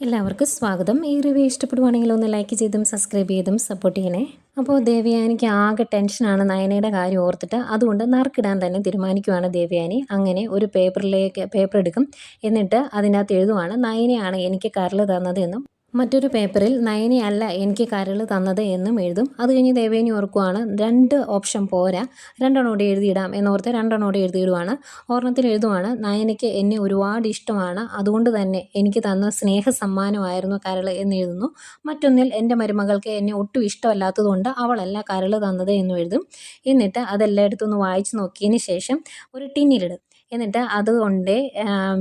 എല്ലാവർക്കും സ്വാഗതം. ഈ റിവ്യൂ ഇഷ്ടപ്പെടുവാണെങ്കിൽ ഒന്ന് ലൈക്ക് ചെയ്തും സബ്സ്ക്രൈബ് ചെയ്തും സപ്പോർട്ട് ചെയ്യണേ. അപ്പോൾ ദേവയാനിക്ക് ആകെ ടെൻഷനാണ് നയനയുടെ കാര്യം ഓർത്തിട്ട് അതുകൊണ്ട് നറുക്കിടാൻ തന്നെ തീരുമാനിക്കുവാണ് ദേവയാനി. അങ്ങനെ ഒരു പേപ്പറിലേക്ക് പേപ്പർ എടുക്കും. എന്നിട്ട് അതിനകത്ത് എഴുതുവാണ് നയനയാണ് എനിക്ക് കരൾ തന്നത് എന്നും മറ്റൊരു പേപ്പറിൽ നയനയല്ല എനിക്ക് കരൾ തന്നത് എന്നും എഴുതും. അത് കഴിഞ്ഞ് ദേവേനി ഓർക്കുവാണ് രണ്ട് ഓപ്ഷൻ പോരാ രണ്ടെണ്ണം കൂടി എഴുതിയിടാം എന്നോർത്ത് രണ്ടെണ്ണം കൂടി എഴുതിയിടുവാണ്. ഓർണത്തിൽ എഴുതുവാണ് നയനിക്ക് എന്നെ ഒരുപാട് ഇഷ്ടമാണ് അതുകൊണ്ട് തന്നെ എനിക്ക് തന്ന സ്നേഹ സമ്മാനമായിരുന്നു കരൾ എന്ന് എഴുതുന്നു. മറ്റൊന്നിൽ എന്റെ മരുമകൾക്ക് എന്നെ ഒട്ടും ഇഷ്ടമല്ലാത്തതുകൊണ്ട് അവളല്ല കരൾ തന്നത് എന്നും എഴുതും. എന്നിട്ട് അതെല്ലാം എടുത്തൊന്ന് വായിച്ചു നോക്കിയതിന് ശേഷം ഒരു ടിന്നിലിടും. എന്നിട്ട് അതുകൊണ്ട്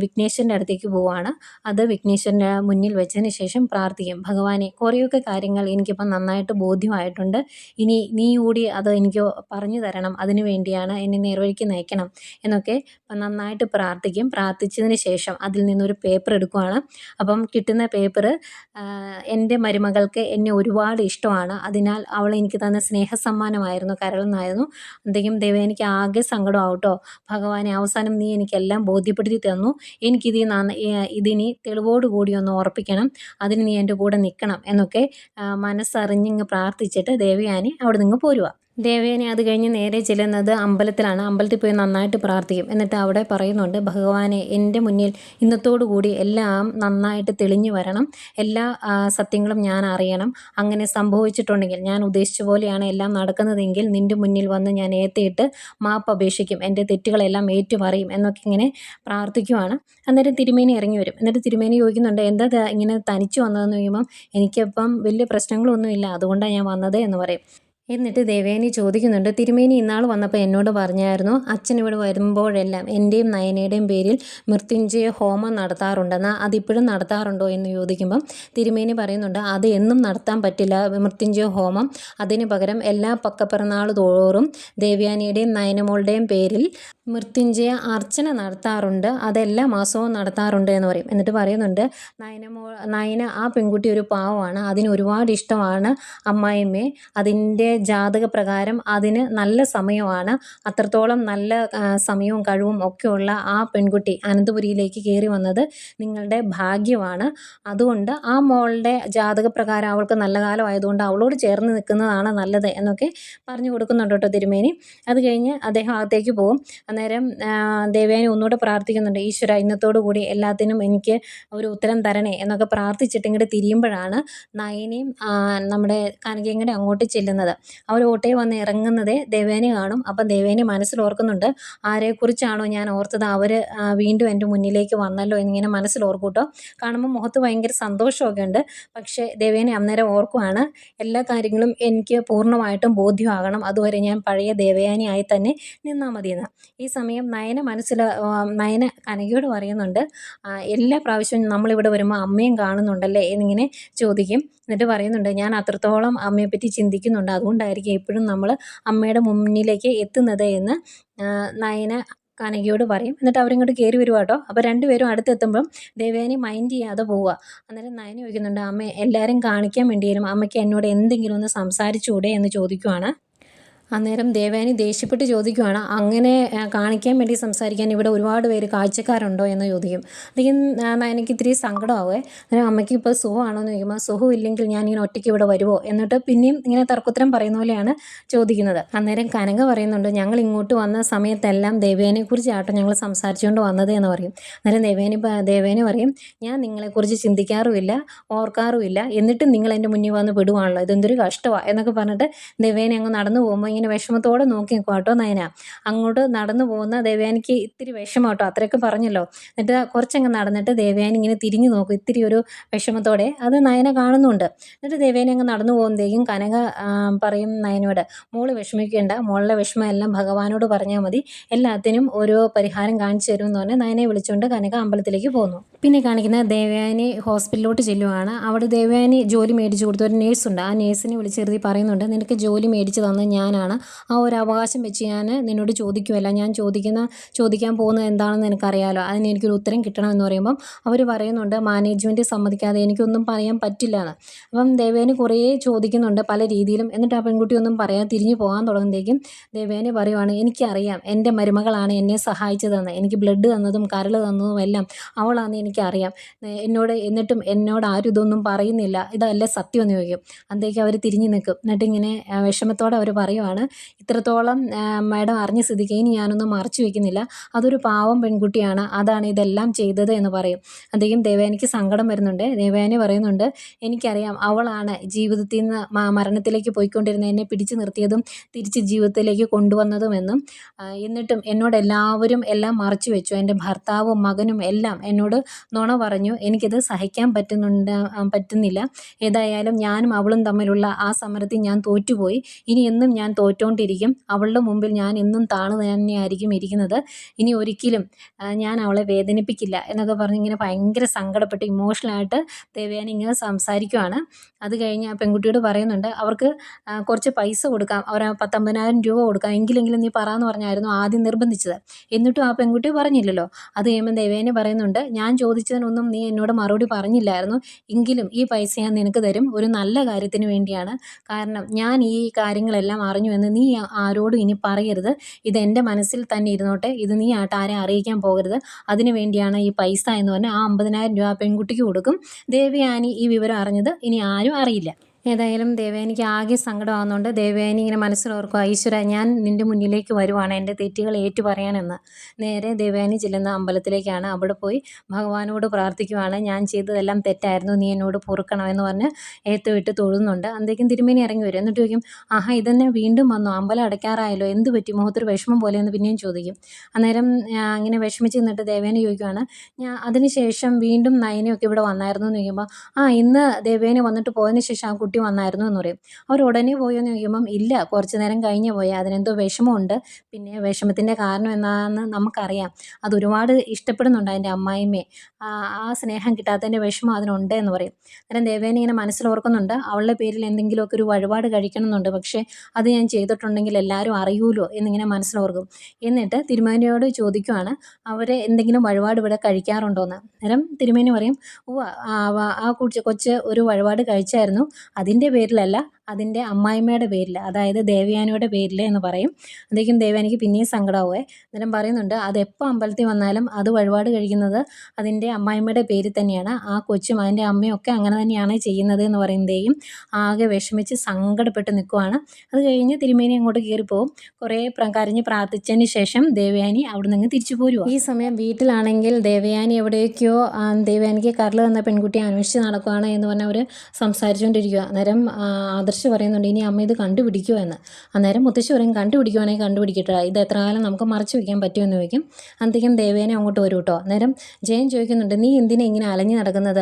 വിഘ്നേശ്വരന്റെ അടുത്തേക്ക് പോവുകയാണ്. അത് വിഘ്നേശ്വരന്റെ മുന്നിൽ വെച്ചതിന് ശേഷം പ്രാർത്ഥിക്കും. ഭഗവാനെ കുറേയൊക്കെ കാര്യങ്ങൾ എനിക്കിപ്പം നന്നായിട്ട് ബോധ്യമായിട്ടുണ്ട്. ഇനി നീ കൂടി അത് എനിക്ക് പറഞ്ഞു തരണം. അതിനു വേണ്ടിയാണ് എന്നെ നേർവഴിക്ക് നയിക്കണം. എന്നൊക്കെ നന്നായിട്ട് പ്രാർത്ഥിക്കും. പ്രാർത്ഥിച്ചതിന് ശേഷം അതിൽ നിന്നൊരു പേപ്പർ എടുക്കുവാണ്. അപ്പം കിട്ടുന്ന പേപ്പർ എന്റെ മരുമകൾക്ക് എന്നെ ഒരുപാട് ഇഷ്ടമാണ്. അതിനാൽ അവൾ എനിക്ക് തന്ന സ്നേഹ സമ്മാനമായിരുന്നു കരളെന്നായിരുന്നു. എന്തെങ്കിലും ദൈവം എനിക്ക് ആകെ സങ്കടമാവട്ടോ ഭഗവാനെ അവസാനം നീ എനിക്കെല്ലാം ബോധ്യപ്പെടുത്തി തന്നു. എനിക്കിത് ഇതിനി തെളിവോടുകൂടി ഒന്ന് ഓർപ്പിക്കണം അതിന് നീ എന്റെ കൂടെ നിൽക്കണം എന്നൊക്കെ മനസ്സറിഞ്ഞിങ്ങ് പ്രാർത്ഥിച്ചിട്ട് ദേവയാനി അവിടെ നിന്ന് പോരുക ദേവേനെ അത് കഴിഞ്ഞ് നേരെ ചെല്ലുന്നത് അമ്പലത്തിലാണ്. അമ്പലത്തിൽ പോയി നന്നായിട്ട് പ്രാർത്ഥിക്കും. എന്നിട്ട് അവിടെ പറയുന്നുണ്ട് ഭഗവാനെ എന്റെ മുന്നിൽ ഇന്നത്തോടുകൂടി എല്ലാം നന്നായിട്ട് തെളിഞ്ഞു വരണം. എല്ലാ സത്യങ്ങളും ഞാൻ അറിയണം. അങ്ങനെ സംഭവിച്ചിട്ടുണ്ടെങ്കിൽ ഞാൻ ഉദ്ദേശിച്ച പോലെയാണ് എല്ലാം നടക്കുന്നതെങ്കിൽ നിന്റെ മുന്നിൽ വന്ന് ഞാൻ ഏത്തിയിട്ട് മാപ്പ് അപേക്ഷിക്കും. എന്റെ തെറ്റുകളെല്ലാം ഏറ്റുപറയും. എന്നൊക്കെ ഇങ്ങനെ പ്രാർത്ഥിക്കുവാണ്. അന്നേരം തിരുമേനി ഇറങ്ങി വരും. എന്നിട്ട് തിരുമേനി ചോദിക്കുന്നുണ്ട് എന്താ ഇങ്ങനെ തനിച്ച് വന്നതെന്ന് ചോദിക്കുമ്പം എനിക്കപ്പം വലിയ പ്രശ്നങ്ങളൊന്നുമില്ല. അതുകൊണ്ടാണ് ഞാൻ വന്നത്? എന്ന് പറയും. എന്നിട്ട് ദേവേനി ചോദിക്കുന്നുണ്ട് തിരുമേനി ഇന്നാൾ വന്നപ്പോൾ എന്നോട് പറഞ്ഞായിരുന്നു അച്ഛൻ ഇവിടെ വരുമ്പോഴെല്ലാം എന്റെയും നയനയുടെയും പേരിൽ മൃത്യുഞ്ജയ ഹോമം നടത്താറുണ്ടെന്ന് അതിപ്പോഴും നടത്താറുണ്ടോ എന്ന് ചോദിക്കുമ്പം തിരുമേനി പറയുന്നുണ്ട് അത് എന്നും നടത്താൻ പറ്റില്ല മൃത്യുഞ്ജയ ഹോമം. അതിന് പകരം എല്ലാ പക്കപ്പിറന്നാൾ തോറും ദേവ്യാനിയുടെയും നയനമോളുടെയും പേരിൽ മൃത്യുഞ്ജയ അർച്ചന നടത്താറുണ്ട്. അതെല്ലാ മാസവും നടത്താറുണ്ട് എന്ന് പറയും. എന്നിട്ട് പറയുന്നുണ്ട് നയനമോ നയന ആ പെൺകുട്ടി ഒരു പാവമാണ്. അതിന് ഒരുപാട് ഇഷ്ടമാണ് അമ്മായിമ്മയെ അതിന്റെ ജാതക പ്രകാരം അതിന് നല്ല സമയമാണ്. അത്രത്തോളം നല്ല സമയവും കഴിവും ഒക്കെയുള്ള ആ പെൺകുട്ടി അനന്തപുരിയിലേക്ക് കയറി വന്നത് നിങ്ങളുടെ ഭാഗ്യമാണ്. അതുകൊണ്ട് ആ മോളുടെ ജാതക പ്രകാരം അവൾക്ക് നല്ല കാലമായതുകൊണ്ട് അവളോട് ചേർന്ന് നിൽക്കുന്നതാണ് നല്ലത് എന്നൊക്കെ പറഞ്ഞു കൊടുക്കുന്നുണ്ട് കേട്ടോ തിരുമേനി. അത് കഴിഞ്ഞ് അദ്ദേഹം അകത്തേക്ക് പോകും. അന്നേരം ദേവേനെ ഒന്നുകൂടെ പ്രാർത്ഥിക്കുന്നുണ്ട്. ഈശ്വര ഇന്നത്തോടു കൂടി എല്ലാത്തിനും എനിക്ക് ഒരു ഉത്തരം തരണേ എന്നൊക്കെ പ്രാർത്ഥിച്ചിട്ട് ഇങ്ങോട്ട് തിരിയുമ്പോഴാണ് നയനയും നമ്മുടെ കനകയങ്ങടെ അങ്ങോട്ട് ചെല്ലുന്നത്. അവർ ഓട്ടയിൽ വന്ന് ഇറങ്ങുന്നതേ ദേവേനെ കാണും. അപ്പം ദേവേനെ മനസ്സിൽ ഓർക്കുന്നുണ്ട് ആരെക്കുറിച്ചാണോ ഞാൻ ഓർത്തത്? അവർ വീണ്ടും എന്റെ മുന്നിലേക്ക് വന്നല്ലോ എന്നിങ്ങനെ മനസ്സിൽ ഓർക്കൂട്ടോ കാണുമ്പോൾ മുഖത്ത് ഭയങ്കര സന്തോഷമൊക്കെ ഉണ്ട്. പക്ഷേ ദേവേനെ അന്നേരം ഓർക്കുവാണ് എല്ലാ കാര്യങ്ങളും എനിക്ക് പൂർണമായിട്ടും ബോധ്യമാകണം. അതുവരെ ഞാൻ പഴയ ദേവയാനിയായി തന്നെ നിന്നാൽ മതിയെന്ന്. ഈ സമയം നയന മനസ്സിൽ നയന കനകയോട് പറയുന്നുണ്ട് എല്ലാ പ്രാവശ്യവും നമ്മളിവിടെ വരുമ്പോൾ അമ്മയും കാണുന്നുണ്ടല്ലേ എന്നിങ്ങനെ ചോദിക്കും. എന്നിട്ട് പറയുന്നുണ്ട് ഞാൻ അത്രത്തോളം അമ്മയെപ്പറ്റി ചിന്തിക്കുന്നുണ്ട്. അതുകൊണ്ടായിരിക്കും എപ്പോഴും നമ്മൾ അമ്മയുടെ മുന്നിലേക്ക് എത്തുന്നത് എന്ന് നയന കനകയോട് പറയും. എന്നിട്ട് അവരിങ്ങോട്ട് കയറി വരുവാ കേട്ടോ. അപ്പോൾ രണ്ടുപേരും അടുത്തെത്തുമ്പം ദേവേനെ മൈൻഡ് ചെയ്യാതെ പോവുക. അന്നേരം നയന ചോദിക്കുന്നുണ്ട് അമ്മ എല്ലാവരും കാണിക്കാൻ വേണ്ടിയാലും അമ്മയ്ക്ക് എന്നോട് എന്തെങ്കിലും ഒന്ന് സംസാരിച്ചുകൂടെ? എന്ന് ചോദിക്കുവാണ്. അന്നേരം ദേവാനി ദേഷ്യപ്പെട്ട് ചോദിക്കുവാണ് അങ്ങനെ കാണിക്കാൻ വേണ്ടി സംസാരിക്കാൻ ഇവിടെ ഒരുപാട് പേര് കാഴ്ചക്കാരുണ്ടോ? എന്ന് ചോദിക്കും. അല്ലെങ്കിൽ എനിക്ക് ഇത്തിരി സങ്കടമാവേ. അന്നേരം അമ്മയ്ക്ക് ഇപ്പോൾ സുഖമാണോ എന്ന് ചോദിക്കുമ്പോൾ സുഖം ഇല്ലെങ്കിൽ ഞാൻ ഇങ്ങനെ ഒറ്റയ്ക്ക് ഇവിടെ വരുമോ എന്നിട്ട് പിന്നെയും ഇങ്ങനെ തർക്കുത്തരം പറയുന്ന പോലെയാണ് ചോദിക്കുന്നത്. അന്നേരം കനക പറയുന്നുണ്ട് ഞങ്ങൾ ഇങ്ങോട്ട് വന്ന സമയത്തെല്ലാം ദേവേനെക്കുറിച്ചാട്ടോ ഞങ്ങൾ സംസാരിച്ചുകൊണ്ട് വന്നത് എന്ന് പറയും. അന്നേരം ദേവേനി ദേവേനി പറയും ഞാൻ നിങ്ങളെക്കുറിച്ച് ചിന്തിക്കാറുമില്ല ഓർക്കാറുമില്ല. എന്നിട്ടും നിങ്ങൾ എന്റെ മുന്നിൽ വന്ന് വിടുവാണല്ലോ. ഇതെന്തൊരു കഷ്ടമാണ് എന്നൊക്കെ പറഞ്ഞിട്ട് ദേവേനെ അങ്ങ് നടന്നു പോകുമ്പോൾ ഇങ്ങനെ വിഷമത്തോടെ നോക്കി നിൽക്കും കേട്ടോ നയന. അങ്ങോട്ട് നടന്നു പോകുന്ന ദേവയാനിക്ക് ഇത്തിരി വിഷമം കേട്ടോ. അത്രയൊക്കെ പറഞ്ഞല്ലോ. എന്നിട്ട് കുറച്ചങ്ങ് നടന്നിട്ട് ദേവയാനി ഇങ്ങനെ തിരിഞ്ഞു നോക്കും. ഇത്തിരി ഒരു വിഷമത്തോടെ അത് നയന കാണുന്നുണ്ട്. എന്നിട്ട് ദേവയാനി അങ്ങ് നടന്നു പോകുമ്പോഴത്തേക്കും കനക പറയും നയനോട് മോൾ വിഷമിക്കേണ്ട. മോളുടെ വിഷമം എല്ലാം ഭഗവാനോട് പറഞ്ഞാൽ മതി. എല്ലാത്തിനും ഓരോ പരിഹാരം കാണിച്ചു തരുമെന്ന് പറഞ്ഞാൽ നയനെ വിളിച്ചുകൊണ്ട് കനക അമ്പലത്തിലേക്ക് പോകുന്നു. പിന്നെ കാണിക്കുന്ന ദേവയാനി ഹോസ്പിറ്റലിലോട്ട് ചെല്ലുവാണ്. അവിടെ ദേവയാനി ജോലി മേടിച്ചു കൊടുത്ത ഒരു നേഴ്സുണ്ട്. ആ നേഴ്സിനെ വിളിച്ചെറുതി പറയുന്നുണ്ട്. നിനക്ക് ജോലി മേടിച്ചു തന്നത് ഞാനാണ്. അവകാശമാണ് ആ ഒരു അവകാശം വെച്ച് ഞാൻ നിന്നോട് ചോദിക്കുമല്ല ഞാൻ ചോദിക്കുന്ന ചോദിക്കാൻ പോകുന്നത് എന്താണെന്ന് എനിക്കറിയാമല്ലോ അതിന് എനിക്കൊരു ഉത്തരം കിട്ടണം എന്ന് പറയുമ്പം അവർ പറയുന്നുണ്ട് മാനേജ്മെന്റ് സമ്മതിക്കാതെ എനിക്കൊന്നും പറയാൻ പറ്റില്ല എന്ന് അപ്പം ദേവേന് കുറേ ചോദിക്കുന്നുണ്ട് പല രീതിയിലും. എന്നിട്ട് ആ പെൺകുട്ടി ഒന്നും പറയാൻ തിരിഞ്ഞു പോകാൻ തുടങ്ങുമ്പോഴേക്കും ദേവേന് പറയുവാണ് എനിക്കറിയാം എന്റെ മരുമകളാണ് എന്നെ സഹായിച്ചതെന്ന്. എനിക്ക് ബ്ലഡ് തന്നതും കരൾ തന്നതും എല്ലാം അവളാന്ന് എനിക്കറിയാം. എന്നോട് എന്നിട്ടും എന്നോട് ആരും ഇതൊന്നും പറയുന്നില്ല. ഇതല്ല സത്യം എന്ന് ചോദിക്കും. അന്തേക്ക് അവർ തിരിഞ്ഞു നിൽക്കും. എന്നിട്ട് ഇങ്ങനെ വിഷമത്തോടെ അവർ പറയുവാണ് ഇത്രത്തോളം ആ, മാഡം അറിഞ്ഞ സ്ഥിതിക്ക് ഇനി ഞാനൊന്നും മറച്ചു വയ്ക്കുന്നില്ല അതൊരു പാവം പെൺകുട്ടിയാണ്. അതാണ് ഇതെല്ലാം ചെയ്തത് എന്ന് പറയും. അദ്ദേഹം ദേവയാനിക്ക് സങ്കടം വരുന്നുണ്ട്. ദേവയാനി പറയുന്നുണ്ട് എനിക്കറിയാം അവളാണ് ജീവിതത്തിൽ നിന്ന് മരണത്തിലേക്ക് പോയിക്കൊണ്ടിരുന്ന എന്നെ പിടിച്ചു നിർത്തിയതും തിരിച്ച് ജീവിതത്തിലേക്ക് കൊണ്ടുവന്നതും എന്നും എന്നിട്ടും എന്നോട് എല്ലാവരും എല്ലാം മറച്ചു വെച്ചു. എന്റെ ഭർത്താവും മകനും എല്ലാം എന്നോട് നുണ പറഞ്ഞു. എനിക്കിത് സഹിക്കാൻ പറ്റുന്നുണ്ട് പറ്റുന്നില്ല. ഏതായാലും ഞാനും അവളും തമ്മിലുള്ള ആ സമരത്തിൽ ഞാൻ തോറ്റുപോയി. ഇനി എന്നും ഞാൻ തോറ്റോണ്ടിരിക്കും. അവളുടെ മുമ്പിൽ ഞാൻ എന്നും താണു തന്നെയായിരിക്കും ഇരിക്കുന്നത്. ഇനി ഒരിക്കലും ഞാൻ അവളെ വേദനിപ്പിക്കില്ല എന്നൊക്കെ പറഞ്ഞ് ഇങ്ങനെ ഭയങ്കര സങ്കടപ്പെട്ട് ഇമോഷണലായിട്ട് ദേവയാനി ഇങ്ങനെ സംസാരിക്കുവാണ്. അത് കഴിഞ്ഞ് ആ പെൺകുട്ടിയോട് പറയുന്നുണ്ട് അവർക്ക് കുറച്ച് പൈസ കൊടുക്കാം. അവർ പത്തൊമ്പതിനായിരം രൂപ കൊടുക്കാം. എങ്കിലെങ്കിലും നീ പറയാമെന്ന് പറഞ്ഞായിരുന്നു ആദ്യം നിർബന്ധിച്ചത്. എന്നിട്ടും ആ പെൺകുട്ടി പറഞ്ഞില്ലല്ലോ. അത് കഴിയുമ്പോൾ ദേവേനെ പറയുന്നുണ്ട് ഞാൻ ചോദിച്ചതിനൊന്നും നീ എന്നോട് മറുപടി പറഞ്ഞില്ലായിരുന്നു. എങ്കിലും ഈ പൈസ ഞാൻ നിനക്ക് തരും. ഒരു നല്ല കാര്യത്തിന് വേണ്ടിയാണ്. കാരണം ഞാൻ ഈ കാര്യങ്ങളെല്ലാം അറിഞ്ഞു എന്ന് നീ ആരോടും ഇനി പറയരുത്. ഇത് എന്റെ മനസ്സിൽ തന്നെ ഇരുന്നോട്ടെ. ഇത് നീ ആയിട്ട് ആരെ അറിയിക്കാൻ പോകരുത്. അതിനു വേണ്ടിയാണ് ഈ പൈസ എന്ന് പറഞ്ഞാൽ ആ അമ്പതിനായിരം രൂപ പെൺകുട്ടിക്ക് കൊടുക്കും. ദേവിയാനി ഈ വിവരം അറിഞ്ഞത് ഇനി ആരും അറിയില്ല. ഏതായാലും ദേവയാനിക്ക് ആകെ സങ്കടമാകുന്നുണ്ട്. ദേവയാനി ഇങ്ങനെ മനസ്സിലോർക്കുക ഈശ്വര ഞാൻ നിന്റെ മുന്നിലേക്ക് വരുവാണ്. എന്റെ തെറ്റുകൾ ഏറ്റു പറയാനെന്ന് നേരെ ദേവയാനി ചെല്ലുന്ന അമ്പലത്തിലേക്കാണ്. അവിടെ പോയി ഭഗവാനോട് പ്രാർത്ഥിക്കുവാണ്. ഞാൻ ചെയ്തതെല്ലാം തെറ്റായിരുന്നു. നീ എന്നോട് പൊറുക്കണമെന്ന് പറഞ്ഞ് ഏത്തുവിട്ട് തൊഴുന്നുണ്ട്. അന്തേക്കും തിരുമേനി ഇറങ്ങി വരും. എന്നിട്ട് ചോദിക്കും ആഹാ ഇതന്നെ വീണ്ടും വന്നു. അമ്പലം അടയ്ക്കാറായല്ലോ. എന്ത് പറ്റി? മുഖത്തൊരു വിഷമം പോലെ എന്ന് പിന്നെയും ചോദിക്കും. അന്നേരം ആ, ഇങ്ങനെ വിഷമിച്ച് നിന്നിട്ട് ദേവേനെ ചോദിക്കുവാണ് ഞാൻ അതിനുശേഷം വീണ്ടും നയനയൊക്കെ ഇവിടെ വന്നായിരുന്നു? എന്ന് ചോദിക്കുമ്പോൾ ആ ഇന്ന് ദേവേനെ വന്നിട്ട് പോയതിന് ശേഷം ആ കുട്ടി വന്നായിരുന്നു എന്ന് പറയും. അവർ ഉടനെ പോയോ എന്ന് ചോദിക്കുമ്പം ഇല്ല കുറച്ച് നേരം കഴിഞ്ഞ് പോയി. അതിനെന്തോ വിഷമമുണ്ട്. പിന്നെ വിഷമത്തിന്റെ കാരണം എന്താണെന്ന് നമുക്കറിയാം. അത് ഒരുപാട് ഇഷ്ടപ്പെടുന്നുണ്ട് അതിന്റെ അമ്മായിമ്മയെ. ആ ആ സ്നേഹം കിട്ടാത്തതിന്റെ വിഷമം അതിനുണ്ട് എന്ന് പറയും. അന്നേരം ദേവേനെ ഇങ്ങനെ മനസ്സിലോർക്കുന്നുണ്ട്. അവളുടെ പേരിൽ എന്തെങ്കിലുമൊക്കെ ഒരു വഴിപാട് കഴിക്കണമെന്നുണ്ട്. പക്ഷേ അത് ഞാൻ ചെയ്തിട്ടുണ്ടെങ്കിൽ എല്ലാവരും അറിയൂലോ? എന്നിങ്ങനെ മനസ്സിലോർക്കും. എന്നിട്ട് തിരുമേനിയോട് ചോദിക്കുവാണ് അവരെ എന്തെങ്കിലും വഴിപാട് ഇവിടെ കഴിക്കാറുണ്ടോയെന്ന് അന്നേരം തിരുമേനി പറയും ഓ ആ കൊച്ച് കൊച്ച് ഒരു വഴിപാട് കഴിച്ചായിരുന്നു. അതിന്റെ പേരിലല്ല അതിന്റെ അമ്മായിമ്മയുടെ പേരിൽ അതായത് ദേവയാനിയുടെ പേരിൽ എന്ന് പറയും. അതേക്കും ദേവയാനിക്ക് പിന്നെയും സങ്കടമാവുകയെ അന്നേരം പറയുന്നുണ്ട് അതെപ്പോൾ അമ്പലത്തിൽ വന്നാലും അത് വഴിപാട് കഴിക്കുന്നത് അതിന്റെ അമ്മായിമ്മയുടെ പേരിൽ തന്നെയാണ്. ആ കൊച്ചും അതിന്റെ അമ്മയും ഒക്കെ അങ്ങനെ തന്നെയാണ് ചെയ്യുന്നത് എന്ന് പറയുന്നതേയും ആകെ വിഷമിച്ച് സങ്കടപ്പെട്ട് നിൽക്കുവാണ്. അത് കഴിഞ്ഞ് തിരുമേനി അങ്ങോട്ട് കയറിപ്പോവും. കുറേ കരഞ്ഞ് പ്രാർത്ഥിച്ചതിന് ശേഷം ദേവയാനി അവിടെ നിന്ന് തിരിച്ചു പോരുക ഈ സമയം വീട്ടിലാണെങ്കിൽ ദേവയാനി എവിടേക്കോ ദേവയാനിക്ക് കരൽ തന്ന പെൺകുട്ടിയെ അന്വേഷിച്ച് നടക്കുകയാണ് എന്ന് പറഞ്ഞ് അവർ സംസാരിച്ചുകൊണ്ടിരിക്കുക അന്നേരം ആദർശ് പറയുന്നുണ്ട് ഇനി അമ്മ ഇത് കണ്ടുപിടിക്കുമോ എന്ന്. അന്നേരം മുത്തശ്ശി പറയും കണ്ടുപിടിക്കുവാണെങ്കിൽ കണ്ടുപിടിക്കട്ടെ. ഇത് എത്ര കാലം നമുക്ക് മറച്ചു വയ്ക്കാൻ പറ്റുമെന്ന് ചോദിക്കും. അന്നത്തേക്കും ദേവേനെ അങ്ങോട്ട് വരും കേട്ടോ അന്നേരം ജയൻ ചോദിക്കുന്നുണ്ട് നീ എന്തിനാ ഇങ്ങനെ അലഞ്ഞു നടക്കുന്നത്?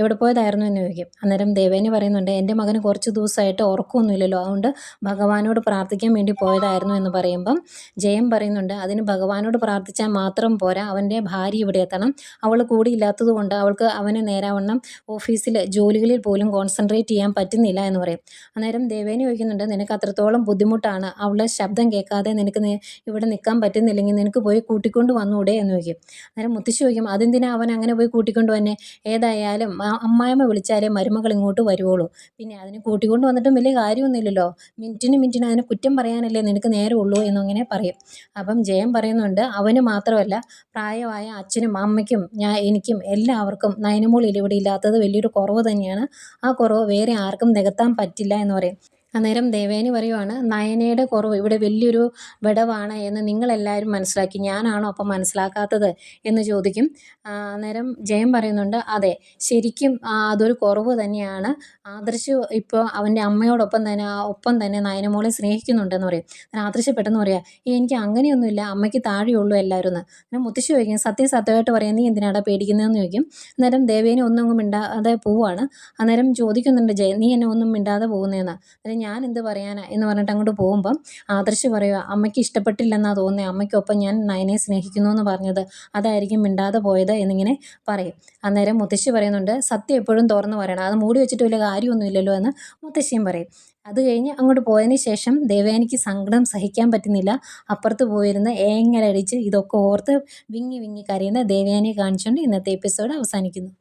എവിടെ പോയതായിരുന്നു? എന്ന് ചോദിക്കും. അന്നേരം ദേവേനെ പറയുന്നുണ്ട് എന്റെ മകന് കുറച്ച് ദിവസമായിട്ട് ഉറക്കമൊന്നുമില്ലല്ലോ. അതുകൊണ്ട് ഭഗവാനോട് പ്രാർത്ഥിക്കാൻ വേണ്ടി പോയതായിരുന്നു എന്ന് പറയുമ്പം ജയൻ പറയുന്നുണ്ട് അതിന് ഭഗവാനോട് പ്രാർത്ഥിച്ചാൽ മാത്രം പോരാ. അവന്റെ ഭാര്യ ഇവിടെ എത്തണം. അവൾ കൂടിയില്ലാത്തത് കൊണ്ട് അവൾക്ക് അവന് നേരാവണ്ണം ഓഫീസിൽ ജോലികളിൽ പോലും കോൺസെൻട്രേറ്റ് ചെയ്യാൻ പറ്റുന്നില്ല എന്ന് പറയും. അന്നേരം ദേവേനി ചോദിക്കുന്നുണ്ട് നിനക്ക് അത്രത്തോളം ബുദ്ധിമുട്ടാണ്. അവളെ ശബ്ദം കേൾക്കാതെ നിനക്ക് ഇവിടെ നിൽക്കാൻ പറ്റുന്നില്ലെങ്കിൽ നിനക്ക് പോയി കൂട്ടിക്കൊണ്ട് വന്നൂടെ? എന്ന് ചോദിക്കും. അന്നേരം മുത്തശ്ശി ചോദിക്കും അതെന്തിനാ അവൻ അങ്ങനെ പോയി കൂട്ടിക്കൊണ്ട് വന്നെ? ഏതായാലും അമ്മായമ്മ വിളിച്ചാലേ മരുമകൾ ഇങ്ങോട്ട് വരുവുള്ളൂ പിന്നെ അതിനെ കൂട്ടിക്കൊണ്ട് വന്നിട്ടും വലിയ കാര്യമൊന്നുമില്ലല്ലോ. മിനിറ്റിന് മിനിറ്റിന് അതിന് കുറ്റം പറയാനല്ലേ നിനക്ക് നേരെ നേരമുള്ളൂ എന്നങ്ങനെ പറയും. അപ്പം ജയം പറയുന്നുണ്ട് അവന് മാത്രമല്ല പ്രായമായ അച്ഛനും അമ്മയ്ക്കും ഞാൻ എനിക്കും എല്ലാവർക്കും നയനമോളിൽ ഇവിടെ ഇല്ലാത്തത് വലിയൊരു കുറവ് തന്നെയാണ്. ആ കുറവ് വേറെ ആർക്കും നികത്താൻ പറ്റില്ല എന്ന് പറയും. അന്നേരം ദേവേനി പറയുവാണ് നയനയുടെ കുറവ് ഇവിടെ വലിയൊരു വിടവാണ് എന്ന് നിങ്ങളെല്ലാവരും മനസ്സിലാക്കി. ഞാനാണോ അപ്പം മനസ്സിലാക്കാത്തത്? എന്ന് ചോദിക്കും. അന്നേരം ജയം പറയുന്നുണ്ട് അതെ ശരിക്കും അതൊരു കുറവ് തന്നെയാണ്. ആദർശ് ഇപ്പോൾ അവന്റെ അമ്മയോടൊപ്പം തന്നെ ഒപ്പം തന്നെ നയനമോളെ സ്നേഹിക്കുന്നുണ്ടെന്ന് പറയും. ആദർശ് പെട്ടെന്ന് പറയാം എനിക്ക് അങ്ങനെയൊന്നുമില്ല. അമ്മയ്ക്ക് താഴെയുള്ളൂ എല്ലാവരും എന്ന്. അന്നേരം മുത്തശ്ശി ചോദിക്കും സത്യം സത്യമായിട്ട് പറയാൻ നീ എന്തിനാടാ പേടിക്കുന്നതെന്ന് ചോദിക്കും. അന്നേരം ദേവേനെ ഒന്നും മിണ്ടാതെ പോവാണ് അന്നേരം ചോദിക്കുന്നുണ്ട് ജയൻ നീ എന്നെ ഒന്നും മിണ്ടാതെ പോകുന്നതെന്ന് അന്നേരം ഞാൻ എന്ത് പറയാനാ എന്ന് പറഞ്ഞിട്ട് അങ്ങോട്ട് പോകുമ്പം ആദർശ് പറയുക അമ്മയ്ക്ക് ഇഷ്ടപ്പെട്ടില്ലെന്നാണ് തോന്നുന്നത് അമ്മയ്ക്കൊപ്പം ഞാൻ നയനെ സ്നേഹിക്കുന്നു എന്ന് പറഞ്ഞത്. അതായിരിക്കും മിണ്ടാതെ പോയത് എന്നിങ്ങനെ പറയും. അന്നേരം മുത്തശ്ശി പറയുന്നുണ്ട് സത്യം എപ്പോഴും തുറന്നു പറയണം. അത് മൂടി വെച്ചിട്ട് വലിയ കാര്യമൊന്നുമില്ലല്ലോ എന്ന് മുത്തശ്ശിയും പറയും. അത് കഴിഞ്ഞ് അങ്ങോട്ട് പോയതിന് ശേഷം ദേവയാനിക്ക് സങ്കടം സഹിക്കാൻ പറ്റുന്നില്ല. അപ്പുറത്ത് പോയിരുന്ന് ഏങ്ങലടിച്ച് ഇതൊക്കെ ഓർത്ത് വിങ്ങി വിങ്ങി കരയുന്ന ദേവയാനിയെ കാണിച്ചുകൊണ്ട് ഇന്നത്തെ എപ്പിസോഡ് അവസാനിക്കുന്നു.